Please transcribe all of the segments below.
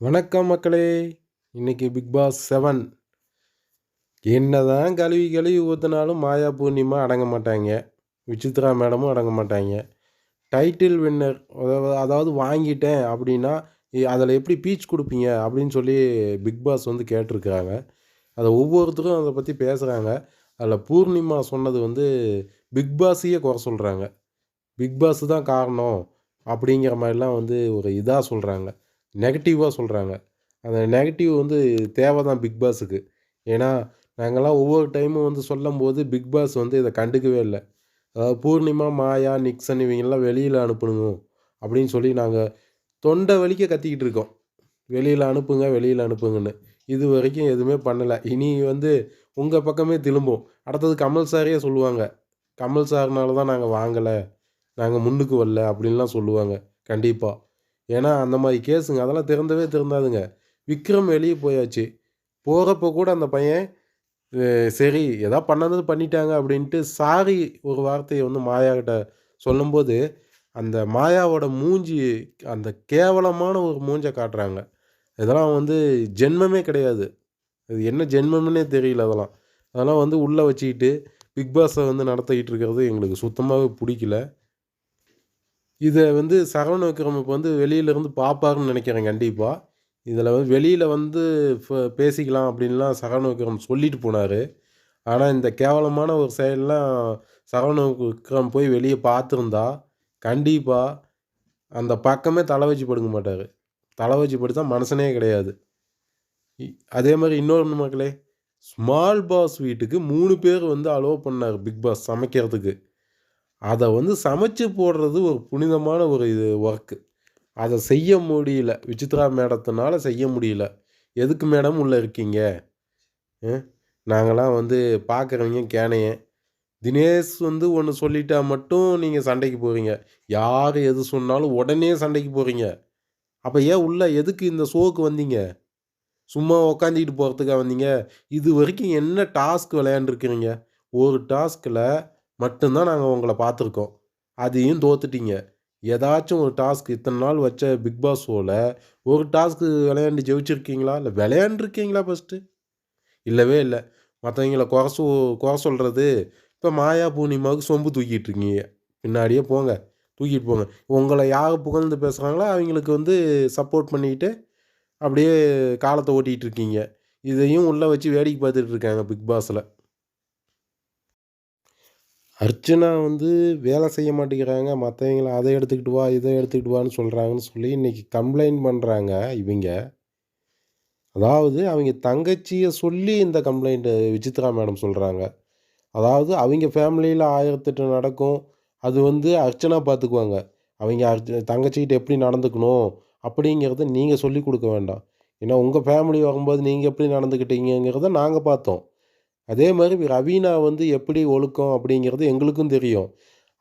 வணக்கம் மக்களே. இன்னைக்கு பிக் பாஸ் செவன் என்னதான் கழுவி கழுவி ஊற்றினாலும் மாயா பூர்ணிமா அடங்க மாட்டாங்க. விசித்ரா மேடமும் அடங்க மாட்டாங்க. டைட்டில் வின்னர் அதாவது வாங்கிட்டேன் அப்படின்னா அதில் எப்படி பீச் கொடுப்பீங்க அப்படின்னு சொல்லி பிக் பாஸ் வந்து கேட்டிருக்கிறாங்க. அதை ஒவ்வொருத்தரும் அதை பற்றி பேசுகிறாங்க அதில் பூர்ணிமா சொன்னது வந்து பிக் பாஸையே குறை சொல்கிறாங்க பிக் பாஸ் தான் காரணம் அப்படிங்கிற மாதிரிலாம் வந்து ஒரு இதாக சொல்கிறாங்க நெகட்டிவாக சொல்கிறாங்க அந்த நெகட்டிவ் வந்து தேவை தான் பிக் பாஸுக்கு ஏன்னா நாங்கள்லாம் ஒவ்வொரு டைமும் வந்து சொல்லும்போது பிக் பாஸ் வந்து இதை கண்டுக்கவே இல்லை. அதாவது பூர்ணிமா மாயா நிக்சன் இவங்கெல்லாம் வெளியில் அனுப்பணுங்க அப்படின்னு சொல்லி நாங்கள் தொண்டை வலிக்க கத்திக்கிட்டு இருக்கோம். வெளியில் அனுப்புங்க வெளியில் அனுப்புங்கன்னு. இது வரைக்கும் எதுவுமே பண்ணலை. இனி வந்து உங்கள் பக்கமே திரும்பும். அடுத்தது கமல் சாரே சொல்லுவாங்க. கமல் சார்னால தான் நாங்கள் வாங்கலை நாங்கள் முன்னுக்கு வரல அப்படின்லாம் சொல்லுவாங்க கண்டிப்பாக ஏன்னா அந்த மாதிரி கேஸுங்க அதெல்லாம் திறந்தவே திறந்தாதுங்க. விக்ரம் வெளியே போயாச்சு. போகிறப்ப கூட அந்த பையன் சரி எதா பண்ணது பண்ணிட்டாங்க அப்படின்ட்டு சாரி ஒரு வார்த்தையை வந்து மாயாக்கிட்ட சொல்லும்போது அந்த மாயாவோட மூஞ்சி அந்த கேவலமான ஒரு மூஞ்சை காட்டுறாங்க. இதெல்லாம் வந்து ஜென்மமே கிடையாது. அது என்ன ஜென்மம்னே தெரியல அதெல்லாம். அதெல்லாம் வந்து உள்ளே வச்சுக்கிட்டு பிக் பாஸை வந்து நடத்திக்கிட்டு இருக்கிறது எங்களுக்கு சுத்தமாகவே பிடிக்கல. இதை வந்து சரவண விக்ரம் இப்போ வந்து வெளியிலேருந்து பார்ப்பாருன்னு நினைக்கிறேன் கண்டிப்பாக இதில் வந்து வெளியில் வந்து பேசிக்கலாம் அப்படின்லாம் சரவண விக்ரம் சொல்லிட்டு போனார். ஆனால் இந்த கேவலமான ஒரு சைடெலாம் சரவண விக்ரம் போய் வெளியே பார்த்துருந்தா கண்டிப்பாக அந்த பக்கமே தலை வச்சு படுக்க மாட்டார். தலை வச்சு படுத்தா மனுஷனே கிடையாது. அதே மாதிரி இன்னொரு மக்களே ஸ்மால் பாஸ் வீட்டுக்கு மூணு பேர் வந்து அலோவ் பண்ணார் பிக் பாஸ் சமைக்கிறதுக்கு. அதை வந்து சமைச்சு போடுறது ஒரு புனிதமான ஒரு இது ஒர்க்கு அதை செய்ய முடியல. விசித்ரா மேடத்தினால செய்ய முடியல. எதுக்கு மேடம் உள்ளே இருக்கீங்க? நாங்களாம் வந்து பார்க்குறவங்க கேனையே. தினேஷ் வந்து ஒன்று சொல்லிட்டா மட்டும் நீங்கள் சண்டைக்கு போகிறீங்க யார் எது சொன்னாலும் உடனே சண்டைக்கு போகிறீங்க அப்போ ஏன் உள்ள எதுக்கு இந்த ஷோவுக்கு வந்தீங்க? சும்மா உக்காந்துக்கிட்டு போகிறதுக்காக வந்தீங்க? இது வரைக்கும் என்ன டாஸ்க் விளையாண்டுருக்குறீங்க? ஒரு டாஸ்கில் மட்டும்தான் நாங்கள் உங்களை பார்த்துருக்கோம். அதையும் தோத்துட்டீங்க. ஏதாச்சும் ஒரு டாஸ்க் இத்தனை நாள் வச்ச பிக் பாஸ் ஷோவில் ஒரு டாஸ்க்கு விளையாண்டு ஜெயிச்சிருக்கீங்களா? இல்லை விளையாண்டுருக்கீங்களா ஃபஸ்ட்டு இல்லவே இல்லை. மற்றவங்கள குறை சொ குறை சொல்கிறது இப்போ மாயா பூர்ணிமாவுக்கு சொம்பு தூக்கிட்டு இருக்கீங்க. பின்னாடியே போங்க. தூக்கிட்டு போங்க. உங்களை யார் புகழ்ந்து பேசுகிறாங்களோ அவங்களுக்கு வந்து சப்போர்ட் பண்ணிக்கிட்டு அப்படியே காலத்தை ஓட்டிகிட்டு இருக்கீங்க இதையும் உள்ளே வச்சு வேடிக்கை பார்த்துட்டு இருக்காங்க பிக் பாஸில். அர்ச்சனா வந்து வேலை செய்ய மாட்டேங்கிறாங்க. மற்றவங்கள அதை எடுத்துக்கிட்டு வா இதை எடுத்துக்கிட்டு வான்னு சொல்கிறாங்கன்னு சொல்லி இன்றைக்கி கம்ப்ளைண்ட் பண்ணுறாங்க இவங்க. அதாவது அவங்க தங்கச்சியை சொல்லி இந்த கம்ப்ளைண்ட்டு விசித்ரா மேடம் சொல்கிறாங்க அதாவது அவங்க ஃபேமிலியில் ஆயிரத்தெட்டு நடக்கும். அது வந்து அர்ச்சனா பார்த்துக்குவாங்க. அவங்க அர்ச்ச தங்கச்சிக்கிட்ட எப்படி நடந்துக்கணும்? அப்படிங்கிறத நீங்கள் சொல்லி கொடுக்க வேண்டாம். ஏன்னா உங்கள் ஃபேமிலி வரும்போது நீங்கள் எப்படி நடந்துக்கிட்டீங்கிறத நாங்கள் பார்த்தோம். அதே மாதிரி ரவீனா வந்து எப்படி ஒழுக்கம் அப்படிங்கிறது எங்களுக்கும் தெரியும்.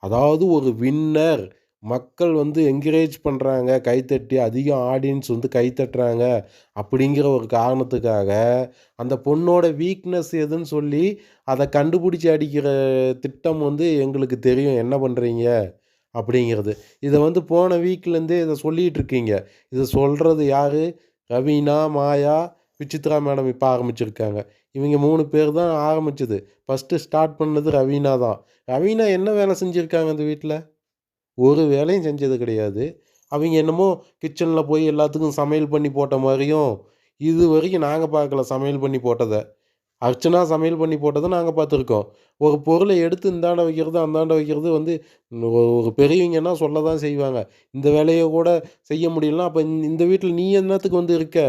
அதாவது ஒரு வின்னர் மக்கள் வந்து என்கரேஜ் பண்ணுறாங்க கைத்தட்டி அதிகம் ஆடியன்ஸ் வந்து கைத்தட்டுறாங்க அப்படிங்கிற ஒரு காரணத்துக்காக அந்த பொண்ணோட வீக்னஸ் எதுன்னு சொல்லி அதை கண்டுபிடிச்சி அடிக்கிற திட்டம் வந்து எங்களுக்கு தெரியும். என்ன பண்ணுறீங்க அப்படிங்கிறது. இதை வந்து போன வீக்லேருந்தே இதை சொல்லிகிட்டு இருக்கீங்க இதை சொல்கிறது யார்? ரவீனா மாயா விசித்ரா மேடம் இப்போ ஆரம்பிச்சிருக்காங்க. இவங்க மூணு பேர் தான் ஆரம்பிச்சது. ஃபஸ்ட்டு ஸ்டார்ட் பண்ணது ரவீனா தான். ரவீனா என்ன வேலை செஞ்சுருக்காங்க அந்த வீட்டில் ஒரு வேலையும் செஞ்சது கிடையாது. அவங்க என்னமோ கிச்சனில் போய் எல்லாத்துக்கும் சமையல் பண்ணி போட்ட மாதிரியும் இது வரைக்கும் நாங்கள் பார்க்கல சமையல் பண்ணி போட்டதை. அர்ச்சனா சமையல் பண்ணி போட்டதை நாங்கள் பார்த்துருக்கோம். ஒரு பொருளை எடுத்து இந்தாண்ட வைக்கிறது அந்தாண்ட வைக்கிறது வந்து ஒரு பெரியவங்கன்னா சொல்ல தான் செய்வாங்க. இந்த வேலையை கூட செய்ய முடியலனா அப்போ இந்த வீட்டில் நீ என்னத்துக்கு வந்து இருக்க?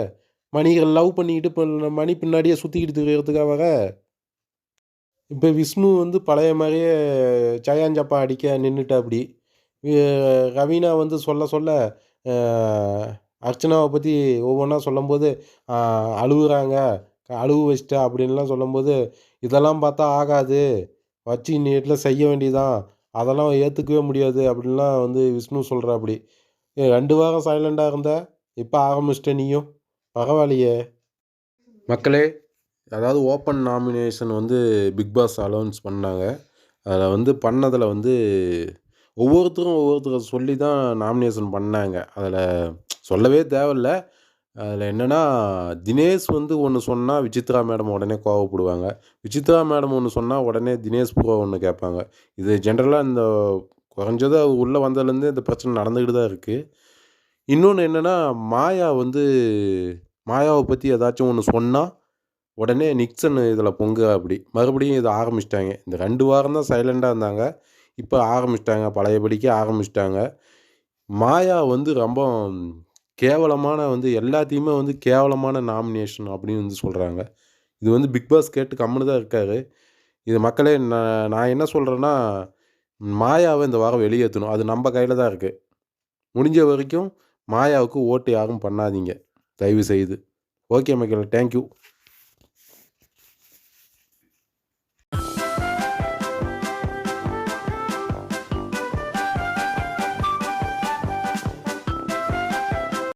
மணிகள் லவ் பண்ணிக்கிட்டு இப்போ மணி பின்னாடியே சுற்றிக்கிட்டு திரியறதுக்காக இப்போ விஷ்ணு வந்து பழைய மாதிரியே சயாஞ்சப்பா அடிக்க நின்றுட்டா அப்படி. ரவீனா வந்து சொல்ல சொல்ல அர்ச்சனாவை பற்றி ஒவ்வொன்றா சொல்லும்போது அழுகுறாங்க. அழுவு வச்சிட்ட அப்படின்லாம் சொல்லும்போது இதெல்லாம் பார்த்தா ஆகாது. வச்சு நீட்டில் செய்ய வேண்டியதான் அதெல்லாம் ஏற்றுக்கவே முடியாது. அப்படின்லாம் வந்து விஷ்ணு சொல்கிற அப்படி ரெண்டு வாரம் சைலண்டாக இருந்த? இப்போ ஆரம்பிச்சிட்ட நீயும்? பரவாயில்லையே. மக்களே அதாவது ஓப்பன் நாமினேஷன் வந்து பிக் பாஸ் அலௌன்ஸ் பண்ணாங்க. அதில் வந்து பண்ணதில் வந்து ஒவ்வொருத்தரும் ஒவ்வொருத்தர் சொல்லி தான் நாமினேஷன் பண்ணாங்க. அதில் சொல்லவே தேவையில்ல. அதில் என்னென்னா தினேஷ் வந்து ஒன்று சொன்னால் விசித்ரா மேடம் உடனே கோவப்படுவாங்க. விசித்ரா மேடம் ஒன்று சொன்னால் உடனே தினேஷ் ப்ரோ ஒன்று கேட்பாங்க. இது ஜென்ரலாக இந்த குறைஞ்சது அவர் உள்ளே வந்ததுலேருந்து இந்த பிரச்சனை நடந்துக்கிட்டு தான் இருக்குது இன்னொன்று என்னென்னா மாயா வந்து மாயாவை பற்றி ஏதாச்சும் ஒன்று சொன்னால் உடனே நிக்சன் இதில் பொங்க அப்படி. மறுபடியும் இதை ஆரம்பிச்சிட்டாங்க. இந்த ரெண்டு வாரம் தான் சைலண்டாக இருந்தாங்க. இப்போ ஆரம்பிச்சிட்டாங்க. பழையபடிக்கே ஆரம்பிச்சிட்டாங்க. மாயா வந்து ரொம்ப கேவலமான வந்து எல்லாத்தையுமே வந்து கேவலமான நாமினேஷன் அப்படின்னு வந்து சொல்கிறாங்க இது வந்து பிக் பாஸ் கேட்டு கம்முன்னு தான் இருக்கார். இது மக்களே நான் நான் என்ன சொல்கிறேன்னா மாயாவை இந்த வாரம் வெளியேற்றணும். அது நம்ம கையில் தான் இருக்குது முடிஞ்ச வரைக்கும் மாயாவுக்கு ஓட்டு யாரும் பண்ணாதீங்க. தயவு செய்து. ஓகே மக்கள். தேங்க்யூ